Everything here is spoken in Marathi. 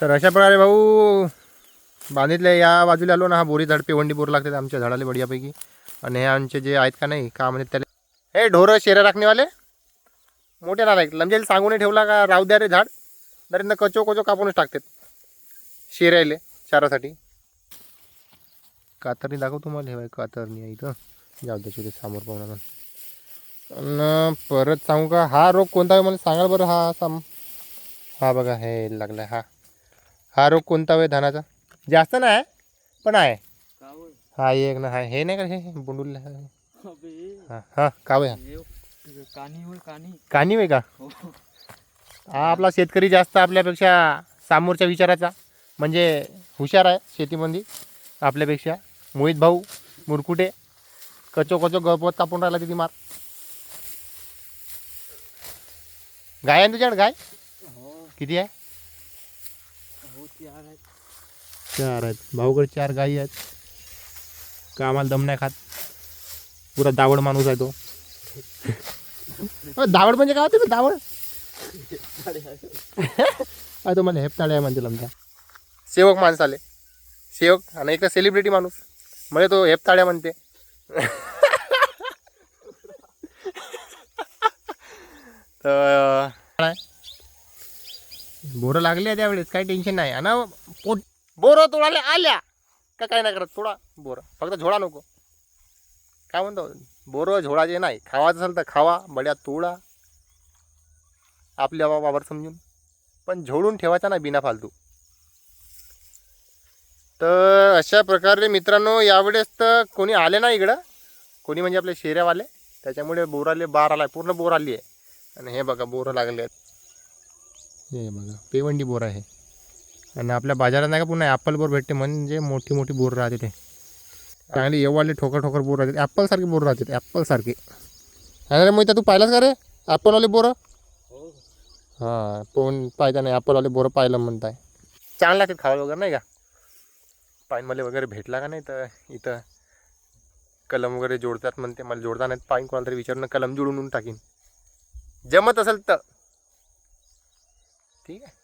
तर अशा प्रकारे भाऊ बांधितले या बाजूला आलो ना हा बोरी झाड पेवंडी बोर लागतात आमच्या झाडाला बढियापैकी. आणि हे आमचे जे आहेत का नाही का म्हणजे त्याला हे ढोरं शेऱ्या राखणेवाले. मोठे ना लाईक लमजेल सांगून ठेवला का राहू द्या रे झाड. दरींना कचो कचो कापूनच टाकतात. शेरायले चारासाठी. कातरणी दाखव तुम्हाला हे बाई कातरणी आहे इथं. जाऊ द्या तिथे समोर पाहून आपण परत सांगू का हा रोग कोणता मला सांगाल बरं हा साम हा बघा हे लागला हा. हा रोग कोणता आहे धानाचा? जास्त नाही आहे. पण आहे हा एक ना हा हे नाही का हे बुंडुल हा हा काव आहे हा. कानी होय का? हो. हा आपला शेतकरी जास्त आपल्यापेक्षा समोरच्या विचाराचा म्हणजे हुशार आहे शेतीमध्ये आपल्यापेक्षा. मोहित भाऊ मुरकुटे कचो कचो गपत कापून राहिला तिथे मार. गाय आहे ना तुझ्याकडे गाय? हो. किती आहे? चार आहेत. भाऊकडे चार गायी आहेत. का आम्हाला दम नाही खात? पुरा दावड माणूस आहे तो. दावड म्हणजे काय होते दावड? काय तो मला हेपताळे आहे म्हणते लमचा सेवक माणूस आले. सेवक आणि एक सेलिब्रिटी माणूस. म्हणजे तो हेपताळ्या म्हणते. तर काय बोरं लागले त्यावेळेस काही टेन्शन नाही. आणि पोट बोरं तोडाले आल्या. का काय नाही करत? थोडा बोरं. फक्त झोडा नको. काय म्हणतो? बोरं झोडाचे नाही. खावायचं असेल तर खावा बड्या तोडा आपल्या वावर समजून. पण झोडून ठेवायचा नाही बिना फालतू. तर अशा प्रकारे मित्रांनो यावेळेस तर कोणी आले नाही इकडं. कोणी म्हणजे आपले शेऱ्यावाले त्याच्यामुळे बोराले बार आला पूर्ण बोर आली आहे आणि हे बघा बोरं लागले आहेत हे बघा पेवंडी बोर आहे. आणि आपल्या बाजारात नाही का पुन्हा ॲपल बोर भेटते म्हणजे मोठी मोठी बोर राहते ते. चांगली एवढे ठोकर ठोकर बोर राहते. ॲपलसारखे बोर राहते ॲपलसारखे अरे मग तू पाहिलास का रे? ॲपलवाले बोरं? हां पण पाहिजे नाही ॲपलवाले बोरं पाहिलं म्हणताय. चांगलं लागतात खावा वगैरे नाही का? पाईनवाले वगैरे भेटला का नाही तर इथं कलम वगैरे जोडतात म्हणते मला जोडता नाहीत. पाईन कोणाला तरी विचारून कलम जोडून टाकीन. जमत असेल तर. ठीक आहे